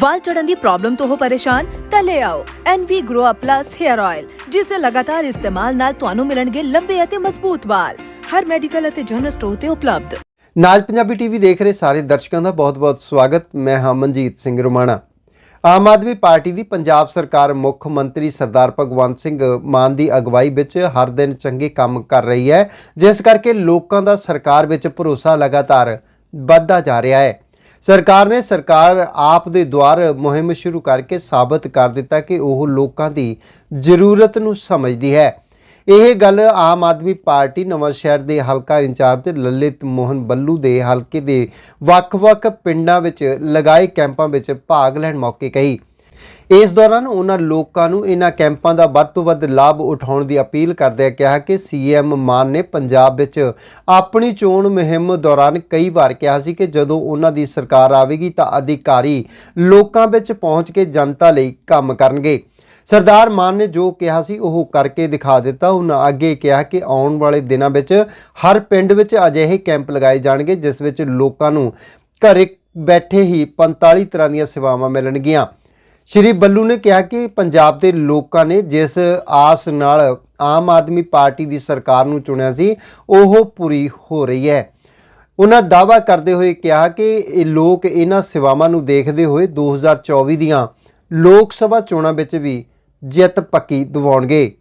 ਵਾਲ ਚੜਨ ਦੀ ਪ੍ਰੋਬਲਮ ਤੋਂ ਹੋ ਪਰੇਸ਼ਾਨ, ਤਾਂ ਲੈ ਆਓ NV Grow Up Plus Hair Oil, ਜਿਸ ਦੇ ਲਗਾਤਾਰ ਇਸਤੇਮਾਲ ਨਾਲ ਤੁਹਾਨੂੰ ਮਿਲਣਗੇ ਲੰਬੇ ਅਤੇ ਮਜ਼ਬੂਤ ਵਾਲ। ਹਰ ਮੈਡੀਕਲ ਅਤੇ ਜਨਰਲ ਸਟੋਰ ਤੇ ਉਪਲਬਧ। ਨਾਜ ਪੰਜਾਬੀ ਟੀਵੀ ਦੇਖ ਰਹੇ ਸਾਰੇ ਦਰਸ਼ਕਾਂ ਦਾ ਬਹੁਤ-ਬਹੁਤ ਸਵਾਗਤ। ਮੈਂ ਹਾਂ ਮਨਜੀਤ ਸਿੰਘ ਰੁਮਾਣਾ। ਆਮ ਆਦਮੀ ਪਾਰਟੀ ਦੀ ਪੰਜਾਬ ਸਰਕਾਰ ਮੁੱਖ ਮੰਤਰੀ ਸਰਦਾਰ ਭਗਵੰਤ ਸਿੰਘ ਮਾਨ ਦੀ ਅਗਵਾਈ ਵਿੱਚ ਹਰ ਦਿਨ ਚੰਗੇ ਕੰਮ ਕਰ ਰਹੀ ਹੈ, ਜਿਸ ਕਰਕੇ ਲੋਕਾਂ ਦਾ ਸਰਕਾਰ ਵਿੱਚ ਭਰੋਸਾ ਲਗਾਤਾਰ ਵੱਧਦਾ ਜਾ ਰਿਹਾ ਹੈ। ਸਰਕਾਰ ਨੇ ਸਰਕਾਰ ਆਪ ਦੇ ਦੁਆਰ ਮੁਹਿੰਮ ਸ਼ੁਰੂ ਕਰਕੇ ਸਾਬਤ ਕਰ ਦਿੱਤਾ ਕਿ ਉਹ ਲੋਕਾਂ ਦੀ ਜ਼ਰੂਰਤ ਨੂੰ ਸਮਝਦੀ ਹੈ। ਇਹ ਗੱਲ ਆਮ ਆਦਮੀ ਪਾਰਟੀ ਨਵਾਂ ਸ਼ਹਿਰ ਦੇ ਹਲਕਾ ਇੰਚਾਰਜ ਤੇ ਲਲਿਤ ਮੋਹਨ ਬੱਲੂ ਦੇ ਹਲਕੇ ਦੇ ਵੱਖ-ਵੱਖ ਪਿੰਡਾਂ ਵਿੱਚ ਲਗਾਏ ਕੈਂਪਾਂ ਵਿੱਚ ਭਾਗ ਲੈਣ ਮੌਕੇ ਕਹੀ। ਇਸ ਦੌਰਾਨ ਉਹਨਾਂ ਲੋਕਾਂ ਨੂੰ ਇਹਨਾਂ ਕੈਂਪਾਂ ਦਾ ਵੱਧ ਤੋਂ ਵੱਧ ਲਾਭ ਉਠਾਉਣ ਦੀ ਅਪੀਲ ਕਰਦਿਆਂ ਕਿਹਾ ਕਿ ਸੀਐਮ ਮਾਨ ਨੇ ਪੰਜਾਬ ਵਿੱਚ ਆਪਣੀ ਚੋਣ ਮੁਹਿੰਮ ਦੌਰਾਨ ਕਈ ਵਾਰ ਕਿਹਾ ਸੀ ਕਿ ਜਦੋਂ ਉਹਨਾਂ ਦੀ ਸਰਕਾਰ ਆਵੇਗੀ ਤਾਂ ਅਧਿਕਾਰੀ ਲੋਕਾਂ ਵਿੱਚ ਪਹੁੰਚ ਕੇ ਜਨਤਾ ਲਈ ਕੰਮ ਕਰਨਗੇ। ਸਰਦਾਰ ਮਾਨ ਨੇ ਜੋ ਕਿਹਾ ਸੀ ਉਹ ਕਰਕੇ ਦਿਖਾ ਦਿੱਤਾ। ਉਹਨਾਂ ਅੱਗੇ ਕਿਹਾ ਕਿ ਆਉਣ ਵਾਲੇ ਦਿਨਾਂ ਵਿੱਚ ਹਰ ਪਿੰਡ ਵਿੱਚ ਅਜਿਹੇ ਕੈਂਪ ਲਗਾਏ ਜਾਣਗੇ, ਜਿਸ ਵਿੱਚ ਲੋਕਾਂ ਨੂੰ ਘਰੇ ਬੈਠੇ ਹੀ 45 ਤਰ੍ਹਾਂ ਦੀਆਂ ਸੇਵਾਵਾਂ ਮਿਲਣਗੀਆਂ। ਸ਼੍ਰੀ ਬੱਲੂ ਨੇ ਕਿਹਾ ਕਿ ਪੰਜਾਬ ਦੇ ਲੋਕਾਂ ਨੇ ਜਿਸ ਆਸ ਨਾਲ ਆਮ ਆਦਮੀ ਪਾਰਟੀ ਦੀ ਸਰਕਾਰ ਨੂੰ ਚੁਣਿਆ ਸੀ, ਉਹ ਪੂਰੀ ਹੋ ਰਹੀ ਹੈ। ਉਹਨਾਂ ਦਾਅਵਾ ਕਰਦੇ ਹੋਏ ਕਿਹਾ ਕਿ ਇਹ ਲੋਕ ਇਹਨਾਂ ਸੇਵਾਵਾਂ ਨੂੰ ਦੇਖਦੇ ਹੋਏ 2024 ਦੀਆਂ ਲੋਕ ਸਭਾ ਚੋਣਾਂ ਵਿੱਚ ਵੀ ਜਿੱਤ ਪੱਕੀ ਦਿਵਾਉਣਗੇ।